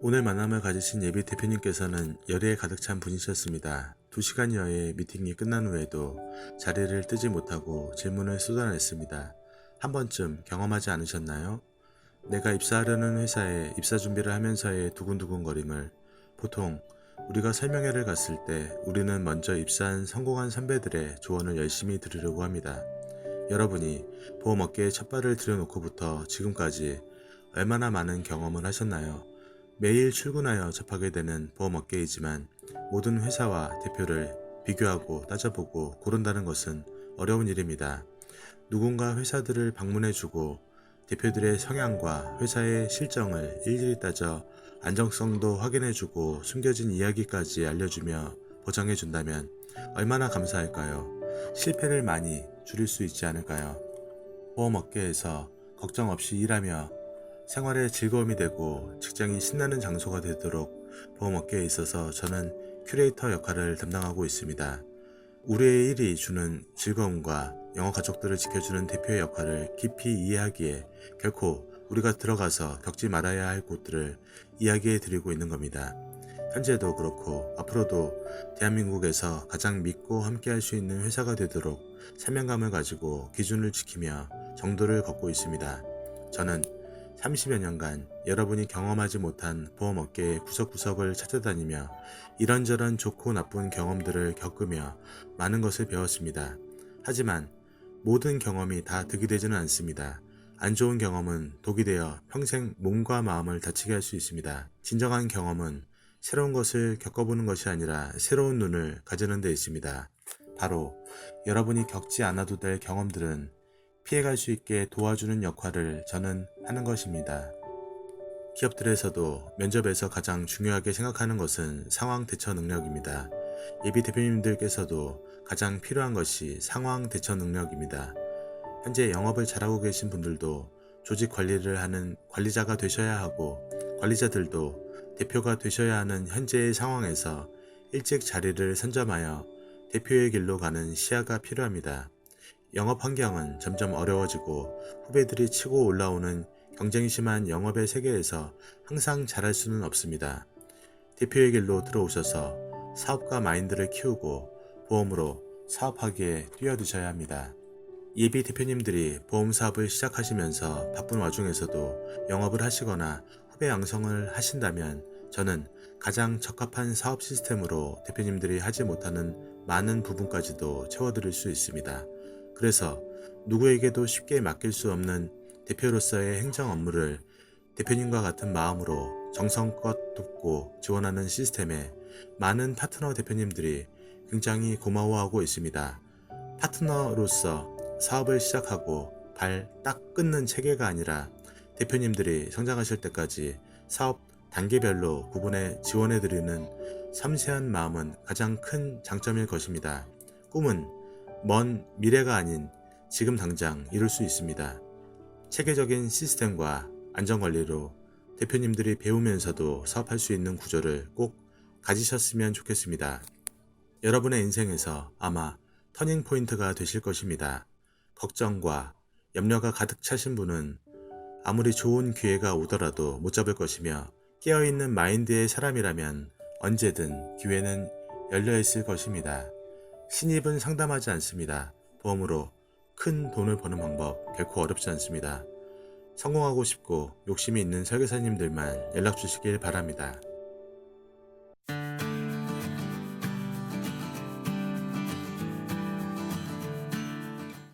오늘 만남을 가지신 예비 대표님께서는 열의에 가득 찬 분이셨습니다. 2시간여의 미팅이 끝난 후에도 자리를 뜨지 못하고 질문을 쏟아냈습니다. 한 번쯤 경험하지 않으셨나요? 내가 입사하려는 회사에 입사 준비를 하면서의 두근두근거림을 보통 우리가 설명회를 갔을 때 우리는 먼저 입사한 성공한 선배들의 조언을 열심히 들으려고 합니다. 여러분이 보험업계에 첫 발을 들여놓고부터 지금까지 얼마나 많은 경험을 하셨나요? 매일 출근하여 접하게 되는 보험업계이지만 모든 회사와 대표를 비교하고 따져보고 고른다는 것은 어려운 일입니다. 누군가 회사들을 방문해주고 대표들의 성향과 회사의 실정을 일일이 따져 안정성도 확인해주고 숨겨진 이야기까지 알려주며 보장해준다면 얼마나 감사할까요? 실패를 많이 줄일 수 있지 않을까요? 보험업계에서 걱정 없이 일하며 생활에 즐거움이 되고 직장이 신나는 장소가 되도록 보험업계에 있어서 저는 큐레이터 역할을 담당하고 있습니다. 우리의 일이 주는 즐거움과 영어 가족들을 지켜주는 대표의 역할을 깊이 이해하기에 결코 우리가 들어가서 겪지 말아야 할 곳들을 이야기해 드리고 있는 겁니다. 현재도 그렇고 앞으로도 대한민국에서 가장 믿고 함께 할 수 있는 회사가 되도록 사명감을 가지고 기준을 지키며 정도를 걷고 있습니다. 저는 30여 년간 여러분이 경험하지 못한 보험업계의 구석구석을 찾아다니며 이런저런 좋고 나쁜 경험들을 겪으며 많은 것을 배웠습니다. 하지만 모든 경험이 다 득이 되지는 않습니다. 안 좋은 경험은 독이 되어 평생 몸과 마음을 다치게 할 수 있습니다. 진정한 경험은 새로운 것을 겪어보는 것이 아니라 새로운 눈을 가지는 데 있습니다. 바로 여러분이 겪지 않아도 될 경험들은 피해갈 수 있게 도와주는 역할을 저는 하는 것입니다. 기업들에서도 면접에서 가장 중요하게 생각하는 것은 상황 대처 능력입니다. 예비 대표님들께서도 가장 필요한 것이 상황 대처 능력입니다. 현재 영업을 잘하고 계신 분들도 조직 관리를 하는 관리자가 되셔야 하고 관리자들도 대표가 되셔야 하는 현재의 상황에서 일찍 자리를 선점하여 대표의 길로 가는 시야가 필요합니다. 영업 환경은 점점 어려워지고 후배들이 치고 올라오는 경쟁이 심한 영업의 세계에서 항상 잘할 수는 없습니다. 대표의 길로 들어오셔서 사업가 마인드를 키우고 보험으로 사업하기에 뛰어드셔야 합니다. 예비 대표님들이 보험 사업을 시작하시면서 바쁜 와중에서도 영업을 하시거나 후배 양성을 하신다면 저는 가장 적합한 사업 시스템으로 대표님들이 하지 못하는 많은 부분까지도 채워드릴 수 있습니다. 그래서 누구에게도 쉽게 맡길 수 없는 대표로서의 행정 업무를 대표님과 같은 마음으로 정성껏 돕고 지원하는 시스템에 많은 파트너 대표님들이 굉장히 고마워하고 있습니다. 파트너로서 사업을 시작하고 발 딱 끊는 체계가 아니라 대표님들이 성장하실 때까지 사업 단계별로 구분해 지원해드리는 섬세한 마음은 가장 큰 장점일 것입니다. 꿈은 먼 미래가 아닌 지금 당장 이룰 수 있습니다. 체계적인 시스템과 안전관리로 대표님들이 배우면서도 사업할 수 있는 구조를 꼭 가지셨으면 좋겠습니다. 여러분의 인생에서 아마 터닝 포인트가 되실 것입니다. 걱정과 염려가 가득 차신 분은 아무리 좋은 기회가 오더라도 못 잡을 것이며 깨어있는 마인드의 사람이라면 언제든 기회는 열려 있을 것입니다. 신입은 상담하지 않습니다. 보험으로 큰 돈을 버는 방법 결코 어렵지 않습니다. 성공하고 싶고 욕심이 있는 설계사님들만 연락 주시길 바랍니다.